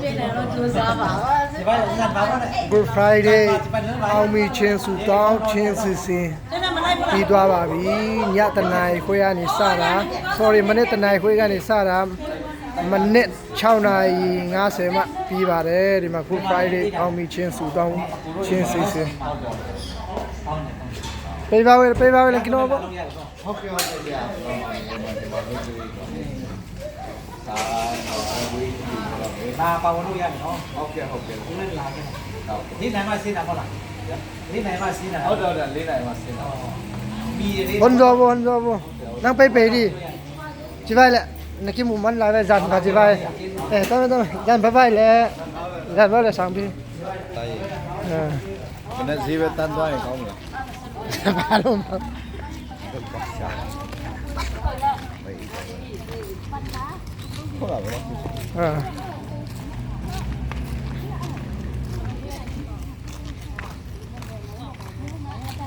ပြည့်နေတော့ကြိုးစားပါပါဒီဘက်ဇန်ဘာပါလဲ Good Friday အောင်မီချင်းစုတောင်းချင်းစီစဉ်အဲ့ဒါမလိုက်ဘူးလားပြီးသွားပါပြီညတနာရီခွဲကနေစတာ sorry မနေ့တနာရီခွဲကနေစတာမနေ့6နာရီ50မှပြီးပါတယ်ဒီမှာ Good Friday အောင်မီချင်းစုတောင်းချင်းစီစဉ်ပေးပါဝဲပေးပါဝဲလည်းကျွန်တော်ပေါ့ဟုတ်ကဲ့ဟုတ်ကဲ့ ကြာဒါပါဝင်လို့ရတယ်နော်ဟုတ်ကဲ့ဟုတ်ကဲ့ဒီနေ့လာခဲ့ဒီနိုင်မှာစင်းတာဟုတ်လားဒီနိုင်မှာစင်းတာဟုတ်တယ်ဟုတ်တယ်လေးနိုင်မှာစင်းတာမီလေးဘွန်တော်ဘွန်တော်ဘွန်နန်းပေးပေးဒီကြည့်ပါလေနကိမမန်လာပဲဇန်ပါကြည့်ပါအဲတော့တော့ဇန်ဘဘလေဇန်ဘလေဆောင်ပြီးတိုင်းအဲမနေ့ဈေးပဲတန်းသွား